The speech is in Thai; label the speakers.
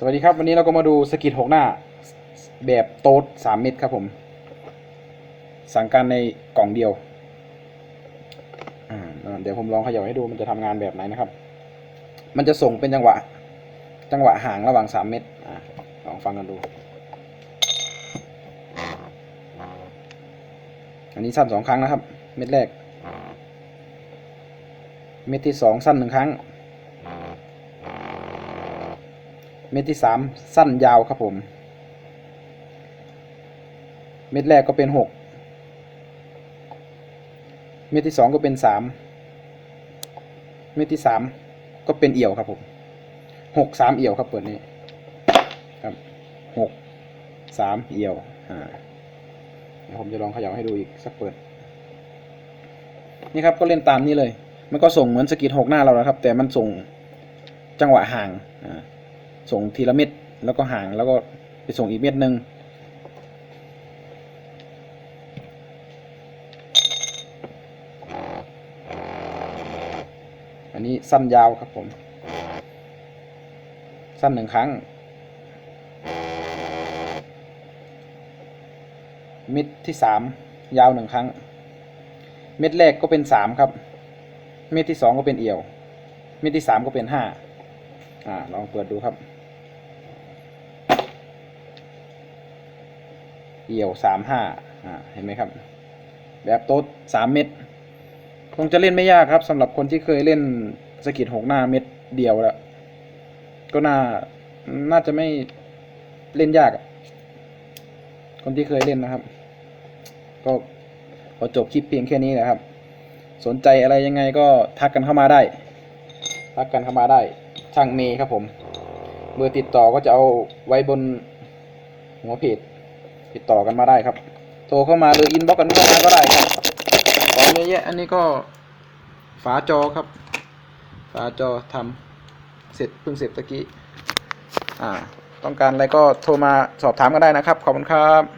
Speaker 1: สวัสดีครับวันนี้เราก็มาดูสกิทหกหน้า แบบโต๊ดสามเม็ดครับผม สั่งการในกล่องเดียวเดี๋ยวผมลองเขย่าให้ดูมันจะทำงานแบบไหนนะครับ มันจะส่งเป็นจังหวะ จังหวะห่างระหว่างสามเม็ดอลองฟังกันดู อันนี้สั้นสองครั้งนะครับ เม็ดแรก เม็ดที่สองสั้นหนึ่งครั้ง เม็ดที่สามสั้นยาวครับผม เม็ดแรกก็เป็นหกเม็ดที่สองก็เป็นสามเม็ดที่สามก็เป็นเอี่ยวครับผมหกสามเอี่ยวครับเปิดนี้ครับหกสามเอี่ยวอ่าเดี๋ยวผมจะลองเขย่าให้ดูอีกสักเปิด นี่ครับก็เล่นตามนี้เลย มันก็ส่งเหมือนสกิทหกหน้าเรานะครับ แต่มันส่งจังหวะห่างอ่า ส่งทีละเม็ดแล้วก็ห่างแล้วก็ไปส่งอีกเม็ดหนึ่งอันนี้สั้นยาวครับผม สั้นหนึ่งครั้ง เม็ดที่สามยาวหนึ่งครั้ง เม็ดแรกก็เป็นสามครับ เม็ดที่สองก็เป็นเอี่ยว เม็ดที่สามก็เป็นห้าอ่าลองเปิดดูครับ เอี่ยวสามห้าเห็นไหมครับ แบบโต๊ดสามเม็ดคงจะเล่นไม่ยากครับสำหรับคนที่เคยเล่นสกิทหกหน้าเม็ดเดียวแล้ว ก็น่าน่าจะไม่เล่นยากคนที่เคยเล่นนะครับ ก็ขอจบคลิปเพียงแค่นี้นะครับ สนใจอะไรยังไงก็ทักกันเข้ามาได้ ทักกันเข้ามาได้ ช่างเมย์ครับผม เบอร์ติดต่อก็จะเอาไว้บนหัวเพจ ติดต่อกันมาได้ครับ โทรเข้ามาหรืออินบ็อกกันเข้ามาก็ได้ครับของเยอะแยะอันนี้ก็ฝาจอครับ ฝาจอทำเสร็จเพิ่งเสร็จตะกี้อ่า ต้องการอะไรก็โทรมาสอบถามกันได้นะครับ ขอบคุณครับ